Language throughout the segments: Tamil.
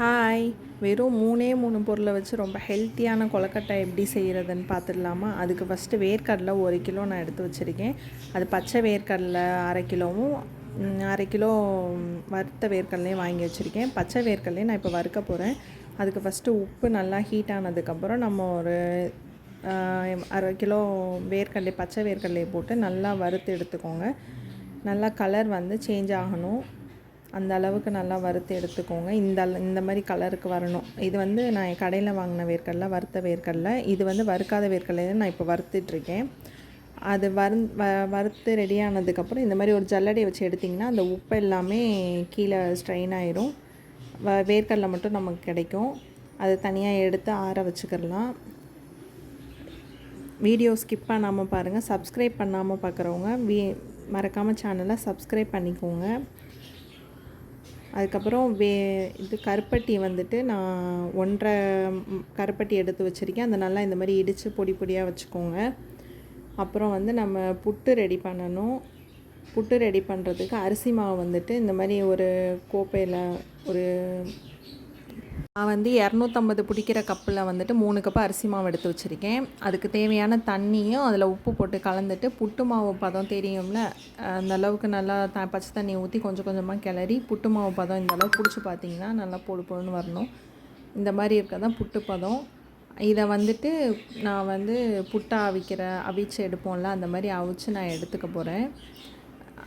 ஹாய் வெறும் மூணே மூணு பொருளை வச்சு ரொம்ப ஹெல்த்தியான கொலக்கட்டை எப்படி செய்கிறதுன்னு பார்த்துடலாமா? அதுக்கு ஃபஸ்ட்டு வேர்க்கடலை ஒரு கிலோ நான் எடுத்து வச்சுருக்கேன். அது பச்சை வேர்க்கடலை அரை கிலோவும் அரை கிலோ வறுத்த வேர்க்கடலையும் வாங்கி வச்சுருக்கேன். பச்சை வேர்க்கடலையும் நான் இப்போ வறுக்க போகிறேன் அதுக்கு ஃபஸ்ட்டு உப்பு நல்லா ஹீட் ஆனதுக்கப்புறம் நம்ம ஒரு அரை கிலோ வேர்க்கடலை பச்சை வேர்க்கடலையை போட்டு நல்லா வறுத்து எடுத்துக்கோங்க. நல்லா கலர் வந்து சேஞ்ச் ஆகணும். அந்த அளவுக்கு நல்லா வறுத்து எடுத்துக்கோங்க. இந்த இந்த மாதிரி கலருக்கு வரணும். இது வந்து நான் கடையில் வாங்கின வேர்க்கடல வறுத்த வேர்க்கடல. இது வந்து வறுக்காத வேர்க்கடலை நான் இப்போ வறுத்துட்ருக்கேன். அது வறு வ வறுத்து ரெடியானதுக்கப்புறம் இந்த மாதிரி ஒரு ஜல்லடை வச்சு எடுத்திங்கன்னா அந்த உப்பு எல்லாமே கீழே ஸ்ட்ரெயின் ஆயிரும். வ வேர்க்கடலை மட்டும் நமக்கு கிடைக்கும். அது தனியாக எடுத்து ஆற வச்சுக்கிடலாம். வீடியோ ஸ்கிப் பண்ணாமல் பாருங்கள் சப்ஸ்கிரைப் பண்ணாமல் பார்க்குறவங்க வீ மறக்காமல் சேனலை சப்ஸ்கிரைப் பண்ணிக்கோங்க. அதுக்கப்புறம் வே இது கருப்பட்டி வந்துட்டு நான் ஒன்றரை கருப்பட்டி எடுத்து வச்சுருக்கேன். அதை நல்லா இந்த மாதிரி இடித்து பொடி பொடியாக வச்சுக்கோங்க. அப்புறம் வந்து நம்ம புட்டு ரெடி பண்ணணும். புட்டு ரெடி பண்ணுறதுக்கு அரிசி மாவு வந்துட்டு இந்த மாதிரி ஒரு கோப்பையில் ஒரு நான் வந்து இரநூத்தம்பது பிடிக்கிற கப்பில் வந்துட்டு மூணு கப்பு அரிசி மாவு எடுத்து வச்சுருக்கேன். அதுக்கு தேவையான தண்ணியும் அதில் உப்பு போட்டு கலந்துட்டு புட்டு மாவு பதம் தெரியும்ல அந்த அளவுக்கு நல்லா த பச்சை தண்ணி ஊற்றி கொஞ்சம் கொஞ்சமாக கிளறி புட்டு மாவு பதம் இந்த அளவுக்கு பிடிச்சி பார்த்தீங்கன்னா நல்லா பொழு பொழுன்னு வரணும். இந்த மாதிரி இருக்க தான் புட்டு பதம். இதை வந்துட்டு நான் வந்து புட்டை அவிக்கிற அவிச்சு எடுப்போம்ல அந்த மாதிரி அவிச்சு நான் எடுத்துக்க போகிறேன்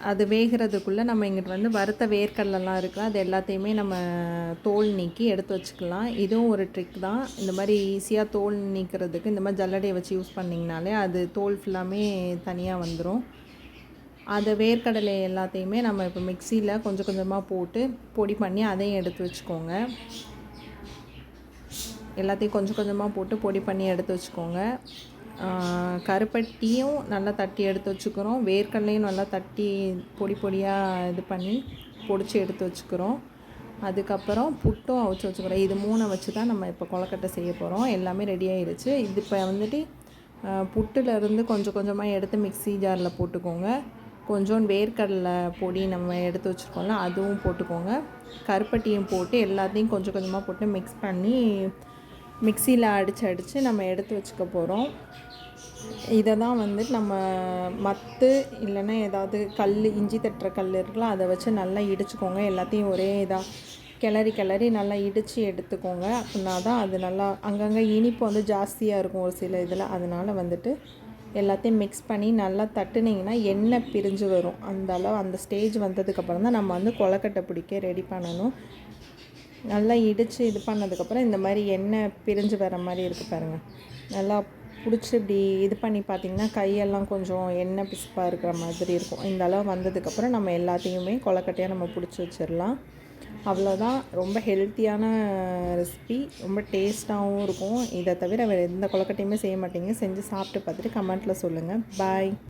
அது வேகிறதுக்குள்ளே நம்ம இங்கிட்டு வந்து வறுத்த வேர்க்கடலாம் இருக்குது அது எல்லாத்தையுமே நம்ம தோல் நீக்கி எடுத்து வச்சுக்கலாம். இதுவும் ஒரு ட்ரிக் தான். இந்த மாதிரி ஈஸியாக தோல் நீக்கிறதுக்கு இந்த மாதிரி ஜல்லடையை வச்சு யூஸ் பண்ணிங்கனாலே அது தோல் ஃபுல்லாமே தனியாக வந்துடும் அதை வேர்க்கடலை எல்லாத்தையுமே நம்ம இப்போ மிக்சியில் கொஞ்சம் கொஞ்சமாக போட்டு பொடி பண்ணி அதையும் எடுத்து வச்சுக்கோங்க. எல்லாத்தையும் கொஞ்சம் கொஞ்சமாக போட்டு பொடி பண்ணி எடுத்து வச்சுக்கோங்க. கருப்பட்டியும் நல்லா தட்டி எடுத்து வச்சுக்கிறோம். வேர்க்கடலையும் நல்லா தட்டி பொடி பொடியாக இது பண்ணி பொடிச்சு எடுத்து வச்சுக்கிறோம். அதுக்கப்புறம் புட்டும் அவிச்சு வச்சுக்கிறோம். இது மூணை வச்சு தான் நம்ம இப்போ கொலக்கட்டை செய்ய போகிறோம் எல்லாமே ரெடி ஆயிடுச்சு இது இப்போ வந்துட்டு புட்டுலேருந்து கொஞ்சம் கொஞ்சமாக எடுத்து மிக்சி ஜாரில் போட்டுக்கோங்க. கொஞ்சோண்டு வேர்க்கடலை பொடி நம்ம எடுத்து வச்சுருக்கோம்ல அதுவும் போட்டுக்கோங்க. கருப்பட்டியும் போட்டு எல்லாத்தையும் கொஞ்சம் கொஞ்சமாக போட்டு மிக்ஸ் பண்ணி மிக்சியில் அடித்து அடித்து நம்ம எடுத்து வச்சுக்க போகிறோம் இதை தான் வந்து நம்ம மத்து இல்லைன்னா ஏதாவது கல் இஞ்சி தட்டுற கல் இருக்குல்ல அதை வச்சு நல்லா இடிச்சுக்கோங்க. எல்லாத்தையும் ஒரே இதாக கிளறி கிளறி நல்லா இடித்து எடுத்துக்கோங்க. அப்படின்னா தான் அது நல்லா அங்கங்கே இனிப்பு வந்து ஜாஸ்தியாக இருக்கும் ஒரு சில இதில். அதனால் வந்துட்டு எல்லாத்தையும் மிக்ஸ் பண்ணி நல்லா தட்டுனிங்கன்னா எண்ணெய் பிரிஞ்சு வரும். அந்த அளவு அந்த ஸ்டேஜ் வந்ததுக்கப்புறம் தான் நம்ம வந்து கொலக்கட்டை பிடிக்க ரெடி பண்ணணும். நல்லா இடித்து இது பண்ணதுக்கப்புறம் இந்த மாதிரி எண்ணெய் பிரிஞ்சு வர மாதிரி இருக்குது பாருங்கள் நல்லா பிடிச்சி இப்படி இது பண்ணி பார்த்திங்கன்னா கையெல்லாம் கொஞ்சம் எண்ணெய் பிசுப்பாக இருக்கிற மாதிரி இருக்கும். இந்த அளவு வந்ததுக்கப்புறம் நம்ம எல்லாத்தையுமே கொலக்கட்டையாக நம்ம பிடிச்சி வச்சிடலாம். அவ்வளோதான் ரொம்ப ஹெல்த்தியான ரெசிபி ரொம்ப டேஸ்ட்டாகவும் இருக்கும். இதை தவிர வேறு எந்த கொலக்கட்டையுமே செய்ய மாட்டேங்க. செஞ்சு சாப்பிட்டு பார்த்துட்டு கமெண்ட்டில் சொல்லுங்கள் பாய்